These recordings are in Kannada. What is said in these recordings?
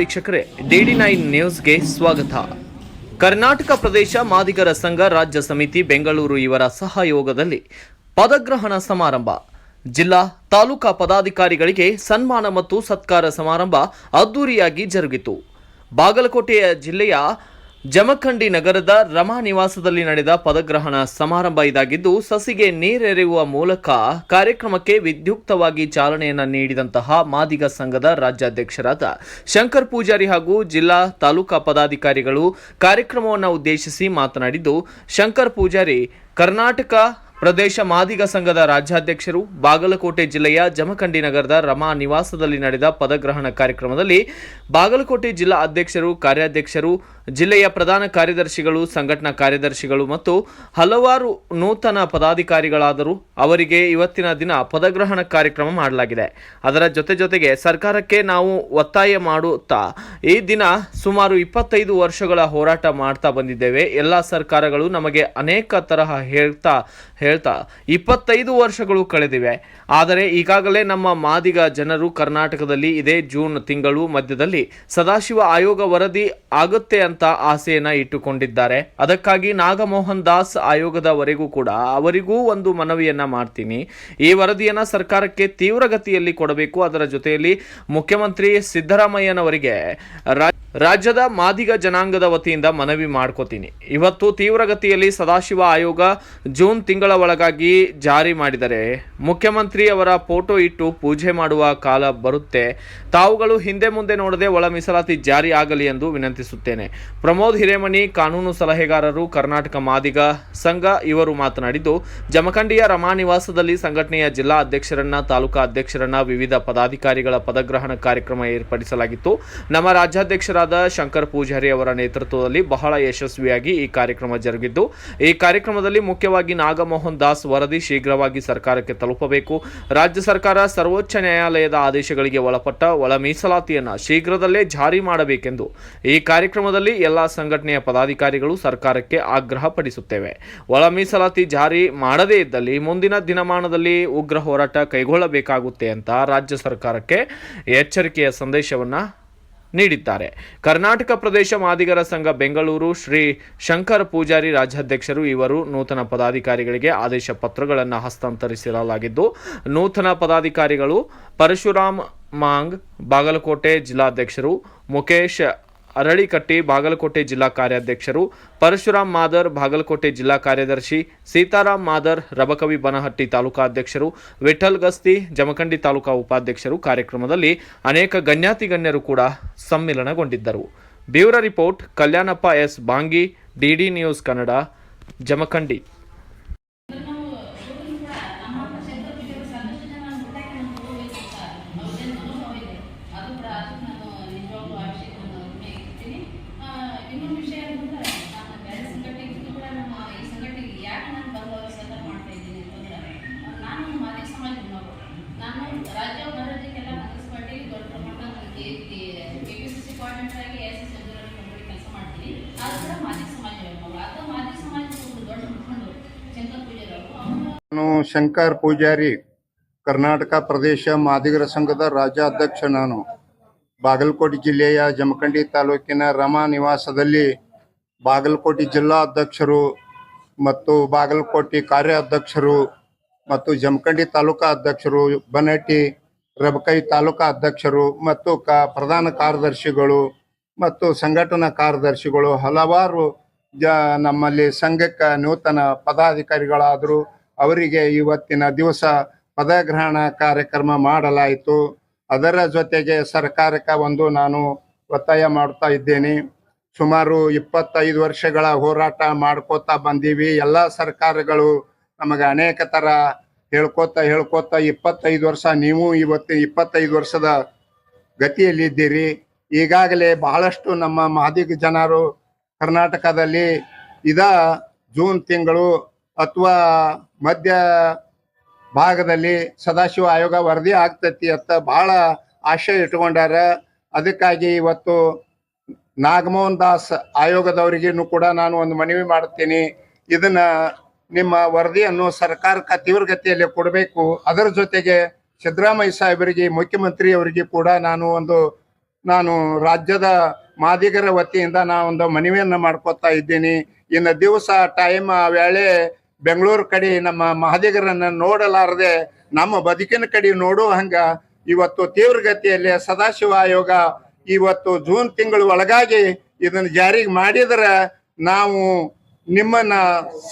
ವೀಕ್ಷಕರೇ ಡಿಡಿ ನೈನ್ ನ್ಯೂಸ್ಗೆ ಸ್ವಾಗತ. ಕರ್ನಾಟಕ ಪ್ರದೇಶ ಮಾದಿಗರ ಸಂಘ, ರಾಜ್ಯ ಸಮಿತಿ, ಬೆಂಗಳೂರು ಇವರ ಸಹಯೋಗದಲ್ಲಿ ಪದಗ್ರಹಣ ಸಮಾರಂಭ. ಜಿಲ್ಲಾ ತಾಲೂಕಾ ಪದಾಧಿಕಾರಿಗಳಿಗೆ ಸನ್ಮಾನ ಮತ್ತು ಸತ್ಕಾರ ಸಮಾರಂಭ ಅದ್ದೂರಿಯಾಗಿ ಜರುಗಿತು. ಬಾಗಲಕೋಟೆಯ ಜಿಲ್ಲೆಯ ಜಮಖಂಡಿ ನಗರದ ರಮಾ ನಿವಾಸದಲ್ಲಿ ನಡೆದ ಪದಗ್ರಹಣ ಸಮಾರಂಭ ಇದಾಗಿದ್ದು, ಸಸಿಗೆ ನೀರೆರೆಯುವ ಮೂಲಕ ಕಾರ್ಯಕ್ರಮಕ್ಕೆ ವಿದ್ಯುಕ್ತವಾಗಿ ಚಾಲನೆಯನ್ನು ನೀಡಿದಂತಹ ಮಾದಿಗ ಸಂಘದ ರಾಜ್ಯಾಧ್ಯಕ್ಷರಾದ ಶಂಕರ್ ಪೂಜಾರಿ ಹಾಗೂ ಜಿಲ್ಲಾ ತಾಲೂಕಾ ಪದಾಧಿಕಾರಿಗಳು ಕಾರ್ಯಕ್ರಮವನ್ನು ಉದ್ದೇಶಿಸಿ ಮಾತನಾಡಿದ್ದು, ಶಂಕರ್ ಪೂಜಾರಿ, ಕರ್ನಾಟಕ ಪ್ರದೇಶ ಮಾದಿಗ ಸಂಘದ ರಾಜ್ಯಾಧ್ಯಕ್ಷರು ಬಾಗಲಕೋಟೆ ಜಿಲ್ಲೆಯ ಜಮಖಂಡಿ ನಗರದ ರಮಾ ನಿವಾಸದಲ್ಲಿ ನಡೆದ ಪದಗ್ರಹಣ ಕಾರ್ಯಕ್ರಮದಲ್ಲಿ ಬಾಗಲಕೋಟೆ ಜಿಲ್ಲಾ ಅಧ್ಯಕ್ಷರು, ಕಾರ್ಯಾಧ್ಯಕ್ಷರು, ಜಿಲ್ಲೆಯ ಪ್ರಧಾನ ಕಾರ್ಯದರ್ಶಿಗಳು, ಸಂಘಟನಾ ಕಾರ್ಯದರ್ಶಿಗಳು ಮತ್ತು ಹಲವಾರು ನೂತನ ಪದಾಧಿಕಾರಿಗಳಾದರೂ ಅವರಿಗೆ ಇವತ್ತಿನ ದಿನ ಪದಗ್ರಹಣ ಕಾರ್ಯಕ್ರಮ ಮಾಡಲಾಗಿದೆ. ಅದರ ಜೊತೆ ಜೊತೆಗೆ ಸರ್ಕಾರಕ್ಕೆ ನಾವು ಒತ್ತಾಯ ಮಾಡುತ್ತಾ ಈ ದಿನ ಸುಮಾರು ಇಪ್ಪತ್ತೈದು ವರ್ಷಗಳ ಹೋರಾಟ ಮಾಡ್ತಾ ಬಂದಿದ್ದೇವೆ. ಎಲ್ಲ ಸರ್ಕಾರಗಳು ನಮಗೆ ಅನೇಕ ತರಹ ಹೇಳ್ತಾ ಹೇಳ್ತಾ ಇಪ್ಪತ್ತೈದು ವರ್ಷಗಳು ಕಳೆದಿವೆ. ಆದರೆ ಈಗಾಗಲೇ ನಮ್ಮ ಮಾದಿಗ ಜನರು ಕರ್ನಾಟಕದಲ್ಲಿ ಇದೇ ಜೂನ್ ತಿಂಗಳು ಮಧ್ಯದಲ್ಲಿ ಸದಾಶಿವ ಆಯೋಗ ವರದಿ ಆಗುತ್ತೆ ಅಂತ ಆಸೆಯನ್ನ ಇಟ್ಟುಕೊಂಡಿದ್ದಾರೆ. ಅದಕ್ಕಾಗಿ ನಾಗಮೋಹನ್ ದಾಸ್ ಆಯೋಗದವರೆಗೂ ಕೂಡ ಅವರಿಗೂ ಒಂದು ಮನವಿಯನ್ನ ಮಾಡ್ತೀನಿ. ಈ ವರದಿಯನ್ನ ಸರ್ಕಾರಕ್ಕೆ ತೀವ್ರಗತಿಯಲ್ಲಿ ಕೊಡಬೇಕು. ಅದರ ಜೊತೆಯಲ್ಲಿ ಮುಖ್ಯಮಂತ್ರಿ ಸಿದ್ದರಾಮಯ್ಯನವರಿಗೆ ರಾ- ರಾಜ್ಯದ ಮಾದಿಗ ಜನಾಂಗದ ವತಿಯಿಂದ ಮನವಿ ಮಾಡ್ಕೋತೀನಿ. ಇವತ್ತು ತೀವ್ರಗತಿಯಲ್ಲಿ ಸದಾಶಿವ ಆಯೋಗ ಜೂನ್ ತಿಂಗಳ ಒಳಗಾಗಿ ಜಾರಿ ಮಾಡಿದರೆ ಮುಖ್ಯಮಂತ್ರಿ ಅವರ ಫೋಟೋ ಇಟ್ಟು ಪೂಜೆ ಮಾಡುವ ಕಾಲ ಬರುತ್ತೆ. ತಾವುಗಳು ಹಿಂದೆ ಮುಂದೆ ನೋಡದೆ ಒಳ ಮೀಸಲಾತಿ ಜಾರಿ ಆಗಲಿ ಎಂದು ವಿನಂತಿಸುತ್ತೇನೆ. ಪ್ರಮೋದ್ ಹಿರೇಮಣಿ, ಕಾನೂನು ಸಲಹೆಗಾರರು, ಕರ್ನಾಟಕ ಮಾದಿಗ ಸಂಘ ಇವರು ಮಾತನಾಡಿದ್ದು, ಜಮಖಂಡಿಯ ರಮಾ ನಿವಾಸದಲ್ಲಿ ಸಂಘಟನೆಯ ಜಿಲ್ಲಾ ಅಧ್ಯಕ್ಷರನ್ನ, ತಾಲೂಕಾ ಅಧ್ಯಕ್ಷರನ್ನ, ವಿವಿಧ ಪದಾಧಿಕಾರಿಗಳ ಪದಗ್ರಹಣ ಕಾರ್ಯಕ್ರಮ ಏರ್ಪಡಿಸಲಾಗಿತ್ತು. ನಮ್ಮ ರಾಜ್ಯಾಧ್ಯಕ್ಷರಾದ ಶಂಕರ್ ಪೂಜಾರಿ ಅವರ ನೇತೃತ್ವದಲ್ಲಿ ಬಹಳ ಯಶಸ್ವಿಯಾಗಿ ಈ ಕಾರ್ಯಕ್ರಮ ಜರುಗಿದ್ದು, ಈ ಕಾರ್ಯಕ್ರಮದಲ್ಲಿ ಮುಖ್ಯವಾಗಿ ನಾಗಮೋಹನ್ ದಾಸ್ ವರದಿ ಶೀಘ್ರವಾಗಿ ಸರ್ಕಾರಕ್ಕೆ ತಲುಪಬೇಕು. ರಾಜ್ಯ ಸರ್ಕಾರ ಸರ್ವೋಚ್ಚ ನ್ಯಾಯಾಲಯದ ಆದೇಶಗಳಿಗೆ ಒಳಪಟ್ಟ ಒಳ ಮೀಸಲಾತಿಯನ್ನು ಶೀಘ್ರದಲ್ಲೇ ಜಾರಿ ಮಾಡಬೇಕೆಂದು ಈ ಕಾರ್ಯಕ್ರಮದಲ್ಲಿ ಎಲ್ಲ ಸಂಘಟನೆಯ ಪದಾಧಿಕಾರಿಗಳು ಸರ್ಕಾರಕ್ಕೆ ಆಗ್ರಹ ಪಡಿಸುತ್ತೇವೆ. ಒಳ ಮೀಸಲಾತಿ ಜಾರಿ ಮಾಡದೇ ಇದ್ದಲ್ಲಿ ಮುಂದಿನ ದಿನಮಾನದಲ್ಲಿ ಉಗ್ರ ಹೋರಾಟ ಕೈಗೊಳ್ಳಬೇಕಾಗುತ್ತೆ ಅಂತ ರಾಜ್ಯ ಸರ್ಕಾರಕ್ಕೆ ಎಚ್ಚರಿಕೆಯ ಸಂದೇಶವನ್ನ ನೀಡಿದ್ದಾರೆ. ಕರ್ನಾಟಕ ಪ್ರದೇಶ ಮಾದಿಗರ ಸಂಘ ಬೆಂಗಳೂರು ಶ್ರೀ ಶಂಕರ್ ಪೂಜಾರಿ ರಾಜ್ಯಾಧ್ಯಕ್ಷರು ಇವರು ನೂತನ ಪದಾಧಿಕಾರಿಗಳಿಗೆ ಆದೇಶ ಪತ್ರಗಳನ್ನು ಹಸ್ತಾಂತರಿಸಲಾಗಿದ್ದು, ನೂತನ ಪದಾಧಿಕಾರಿಗಳು ಪರಶುರಾಮ್ ಮಾಂಗ್, ಬಾಗಲಕೋಟೆ ಜಿಲ್ಲಾಧ್ಯಕ್ಷರು ಮುಖೇಶ್ ಅರಳಿಕಟ್ಟಿ ಬಾಗಲಕೋಟೆ ಜಿಲ್ಲಾ ಕಾರ್ಯಾಧ್ಯಕ್ಷರು ಪರಶುರಾಮ್ ಮಾದರ್, ಬಾಗಲಕೋಟೆ ಜಿಲ್ಲಾ ಕಾರ್ಯದರ್ಶಿ ಸೀತಾರಾಮ್ ಮಾದರ್, ರಬಕವಿ ಬನಹಟ್ಟಿ ತಾಲೂಕಾಧ್ಯಕ್ಷರು ವಿಠಲ್ ಗಸ್ತಿ, ಜಮಖಂಡಿ ತಾಲೂಕಾ ಉಪಾಧ್ಯಕ್ಷರು ಕಾರ್ಯಕ್ರಮದಲ್ಲಿ ಅನೇಕ ಗಣ್ಯಾತಿ ಗಣ್ಯರು ಕೂಡ ಸಮ್ಮಿಲನಗೊಂಡಿದ್ದರು. Bureau report, Kalyanappa S. Bangi DD News Kannada, Jamkhandi. ವಿಷಯ ನಾನು ಬೇರೆ ಈ ನಾನು ಅಂತಂದ್ರೆ ನಾನು ನಾನು ರಾಜ್ಯ ಬರೋದಕ್ಕೆಲ್ಲ ಮುನ್ಸಿಪಾಲ್ಟಿ ದೊಡ್ಡ ಪ್ರಮಾಣದ ನನಗೆ K P C C coordinator ಆಗಿ ಕೆಲಸ ಒಂದು ದೊಡ್ಡ ಮುಖಂಡರು ಪೂಜಾರಿ ನಾನು ಶಂಕರ್ ಪೂಜಾರಿ, ಕರ್ನಾಟಕ ಪ್ರದೇಶ ಮಾದಿಗರ ಸಂಘದ ರಾಜ್ಯಾಧ್ಯಕ್ಷ ನಾನು. ಬಾಗಲಕೋಟೆ ಜಿಲ್ಲೆಯ ಜಮಖಂಡಿ ತಾಲೂಕಿನ ರಮಾ ನಿವಾಸದಲ್ಲಿ ಬಾಗಲಕೋಟೆ ಜಿಲ್ಲಾ ಅಧ್ಯಕ್ಷರು ಮತ್ತು ಬಾಗಲಕೋಟೆ ಕಾರ್ಯಾಧ್ಯಕ್ಷರು ಮತ್ತು ಜಮಖಂಡಿ ತಾಲೂಕಾ ಅಧ್ಯಕ್ಷರು ಬನಟ್ಟಿ ರಬಕೈ ತಾಲೂಕಾ ಅಧ್ಯಕ್ಷರು ಮತ್ತು ಕ ಪ್ರಧಾನ ಕಾರ್ಯದರ್ಶಿಗಳು ಮತ್ತು ಸಂಘಟನಾ ಕಾರ್ಯದರ್ಶಿಗಳು, ಹಲವಾರು ಜ ನಮ್ಮಲ್ಲಿ ಸಂಘಕ್ಕೆ ನೂತನ ಪದಾಧಿಕಾರಿಗಳಾದರು, ಅವರಿಗೆ ಇವತ್ತಿನ ದಿವಸ ಪದಗ್ರಹಣ ಕಾರ್ಯಕ್ರಮ ಮಾಡಲಾಯಿತು. ಅದರ ಜೊತೆಗೆ ಸರ್ಕಾರಕ್ಕೆ ಒಂದು ನಾನು ಒತ್ತಾಯ ಮಾಡ್ತಾ ಇದ್ದೇನೆ. ಸುಮಾರು ಇಪ್ಪತ್ತೈದು ವರ್ಷಗಳ ಹೋರಾಟ ಮಾಡ್ಕೋತಾ ಬಂದೀವಿ. ಎಲ್ಲ ಸರ್ಕಾರಗಳು ನಮಗೆ ಅನೇಕ ತರ ಹೇಳ್ಕೋತಾ ಹೇಳ್ಕೋತ ಇಪ್ಪತ್ತೈದು ವರ್ಷ, ನೀವು ಇವತ್ತು ಇಪ್ಪತ್ತೈದು ವರ್ಷದ ಗತಿಯಲ್ಲಿದ್ದೀರಿ ಈಗಾಗಲೇ ಬಹಳಷ್ಟು ನಮ್ಮ ಮಾದಿಗ ಜನರು ಕರ್ನಾಟಕದಲ್ಲಿ ಇದ ಜೂನ್ ತಿಂಗಳು ಅಥವಾ ಮಧ್ಯ ಭಾಗದಲ್ಲಿ ಸದಾಶಿವ ಆಯೋಗ ವರದಿ ಆಗ್ತೈತಿ ಅಂತ ಬಹಳ ಆಶೆ ಇಟ್ಕೊಂಡಾರ ಅದಕ್ಕಾಗಿ ಇವತ್ತು ನಾಗಮೋಹನ್ ದಾಸ್ ಆಯೋಗದವರಿಗೂ ಕೂಡ ನಾನು ಒಂದು ಮನವಿ ಮಾಡ್ತೀನಿ ಇದನ್ನ ನಿಮ್ಮ ವರದಿಯನ್ನು ಸರ್ಕಾರಕ್ಕೆ ತೀವ್ರಗತಿಯಲ್ಲಿ ಕೊಡಬೇಕು. ಅದರ ಜೊತೆಗೆ ಸಿದ್ದರಾಮಯ್ಯ ಸಾಹೇಬರಿಗೆ ಮುಖ್ಯಮಂತ್ರಿಯವರಿಗೆ ಕೂಡ ನಾನು ಒಂದು, ನಾನು ರಾಜ್ಯದ ಮಾದಿಗರ ವತಿಯಿಂದ ನಾನು ಒಂದು ಮನವಿಯನ್ನು ಮಾಡ್ಕೊತಾ ಇದ್ದೀನಿ. ಇನ್ನು ದಿವಸ ಟೈಮ್ ವೇಳೆ ಬೆಂಗಳೂರು ಕಡೆ ನಮ್ಮ ಮಹದಿಗರನ್ನ ನೋಡಲಾರದೆ ನಮ್ಮ ಬದುಕಿನ ಕಡೆ ನೋಡುವ ಹಂಗ ಇವತ್ತು ತೀವ್ರಗತಿಯಲ್ಲಿ ಸದಾಶಿವ ಆಯೋಗ ಇವತ್ತು ಜೂನ್ ತಿಂಗಳು ಒಳಗಾಗಿ ಇದನ್ನ ಜಾರಿಗೆ ಮಾಡಿದ್ರೆ ನಾವು ನಿಮ್ಮನ್ನ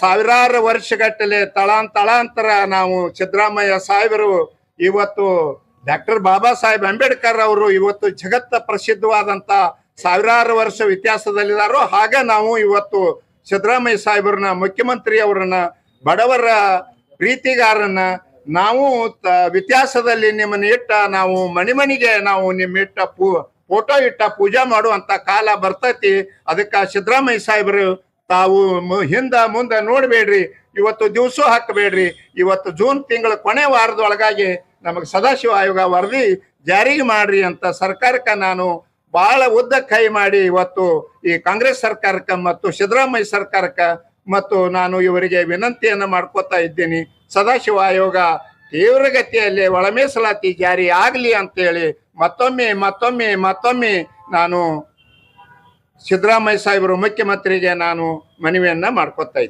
ಸಾವಿರಾರು ವರ್ಷಗಟ್ಟಲೆ ತಳಾಂತಳಾಂತರ ನಾವು ಸಿದ್ದರಾಮಯ್ಯ ಸಾಹೇಬರು, ಇವತ್ತು ಡಾಕ್ಟರ್ ಬಾಬಾ ಸಾಹೇಬ್ ಅಂಬೇಡ್ಕರ್ ಅವರು ಇವತ್ತು ಜಗತ್ತ ಪ್ರಸಿದ್ಧವಾದಂತ ಸಾವಿರಾರು ವರ್ಷ ವ್ಯತ್ಯಾಸದಲ್ಲಿದ್ದಾರೋ ಹಾಗೆ ನಾವು ಇವತ್ತು ಸಿದ್ದರಾಮಯ್ಯ ಸಾಹೇಬರನ್ನ ಮುಖ್ಯಮಂತ್ರಿ ಅವರನ್ನ ಬಡವರ ಪ್ರೀತಿಗಾರನ್ನ ನಾವು ವ್ಯತ್ಯಾಸದಲ್ಲಿ ನಿಮ್ಮನ್ನ ಇಟ್ಟ ನಾವು ಮನೆ ಮನೆಗೆ ನಾವು ನಿಮ್ಮ ಇಟ್ಟ ಪೂ ಫೋಟೋ ಇಟ್ಟ ಪೂಜಾ ಮಾಡುವಂತ ಕಾಲ ಬರ್ತೈತಿ. ಅದಕ್ಕ ಸಿದ್ದರಾಮಯ್ಯ ಸಾಹೇಬರು ತಾವು ಹಿಂದ ಮುಂದೆ ನೋಡ್ಬೇಡ್ರಿ. ಇವತ್ತು ದಿವಸ ಹಾಕಬೇಡ್ರಿ. ಇವತ್ತು ಜೂನ್ ತಿಂಗಳ ಕೊನೆ ವಾರದೊಳಗಾಗಿ ನಮಗೆ ಸದಾಶಿವ ಆಯೋಗ ವರದಿ ಜಾರಿಗೆ ಮಾಡ್ರಿ ಅಂತ ಸರ್ಕಾರಕ್ಕೆ ನಾನು ಬಹಳ ಉದ್ದ ಕೈ ಮಾಡಿ ಇವತ್ತು ಈ ಕಾಂಗ್ರೆಸ್ ಸರ್ಕಾರಕ್ಕೆ ಮತ್ತು ಸಿದ್ದರಾಮಯ್ಯ ಸರ್ಕಾರಕ್ಕೆ ಮತ್ತು ನಾನು ಇವರಿಗೆ ವಿನಂತಿಯನ್ನು ಮಾಡ್ಕೋತಾ ಇದ್ದೀನಿ. ಸದಾಶಿವ ಆಯೋಗ ತೀವ್ರಗತಿಯಲ್ಲಿ ಒಳ ಮೀಸಲಾತಿ ಜಾರಿ ಆಗಲಿ ಅಂತೇಳಿ ಮತ್ತೊಮ್ಮೆ ಮತ್ತೊಮ್ಮೆ ಮತ್ತೊಮ್ಮೆ ನಾನು ಸಿದ್ದರಾಮಯ್ಯ ಸಾಹೇಬರು ಮುಖ್ಯಮಂತ್ರಿಗೆ ನಾನು ಮನವಿಯನ್ನ ಮಾಡ್ಕೊತಾ ಇದ್ದೀನಿ.